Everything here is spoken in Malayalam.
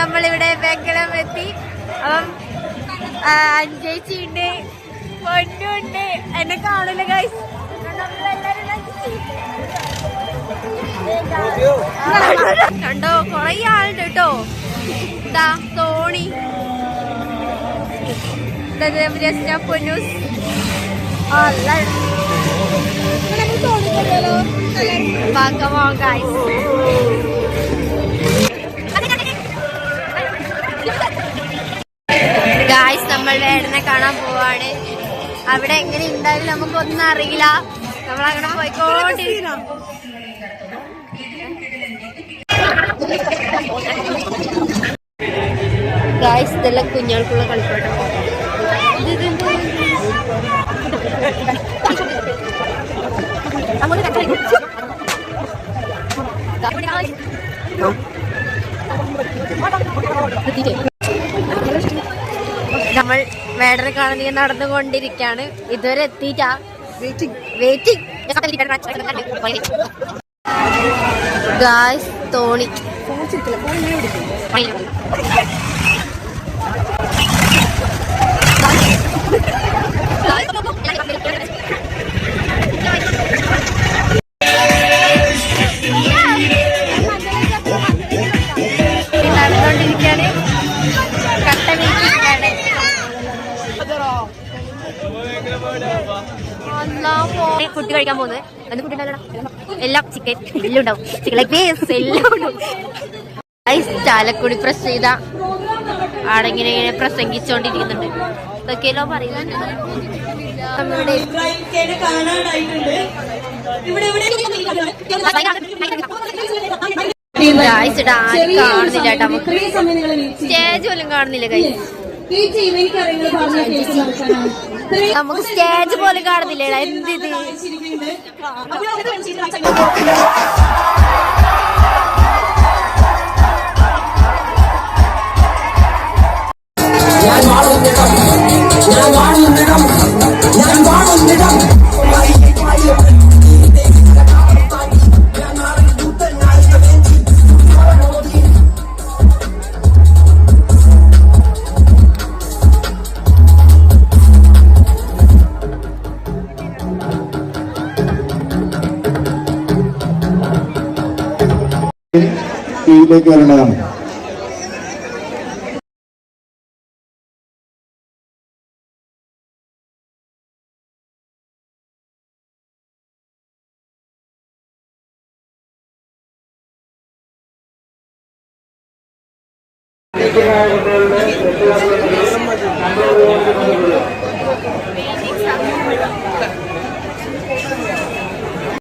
നമ്മളിവിടെ വെങ്കലം എത്തി അപ്പം അഞ്ചേച്ചി ഉണ്ട് പൊന്നുണ്ട്. എന്നെ കാണില്ല ഗൈസ് കണ്ടോ? കൊറേ ആളുണ്ട് കേട്ടോ. ഇതാ ജസ്റ്റ് പൊന്നൂസ് അല്ല Come on, കാണാൻ പോവാണ്. അവിടെ എങ്ങനെ ഉണ്ടായാലും നമുക്കൊന്നും അറിയില്ല. നമ്മൾ അങ്ങനെ പോയിക്കോട്ടെ ഇതെല്ലാം കുഞ്ഞാൾക്കുള്ള കളിപ്പാട്ടം. ഇത് നമ്മൾ വേടനെ കാണുന്ന നടന്നുകൊണ്ടിരിക്കാണ്. ഇതുവരെ എത്തിയിട്ടാ? വെയിറ്റിംഗ് ഗായ്സ് തോണി. കുട്ടി കഴിക്കാൻ പോകുന്നത്. എന്ത് കുട്ടി എല്ലാം ചിക്കൻ എല്ലാം ഉണ്ടാവും. ചിക്കൻ ലൈക്ക് പീസ് എല്ലാം ഉണ്ടാവും. ചാലക്കുടി പ്രസ് ചെയ്ത ആടെങ്ങനെ ഇങ്ങനെ പ്രസംഗിച്ചോണ്ടിരിക്കുന്നുണ്ട്. ഇതൊക്കെയല്ലോ ആരും കാണുന്നില്ല സ്റ്റേജ് പോലും കാണുന്നില്ല ഗൈസ് നമുക്ക് സ്റ്റേജ് പോലും കാണുന്നില്ലേടാ എന്ത് കീഴിലേക്ക് വരേണ്ടതാണ് കുട്ടികളുടെ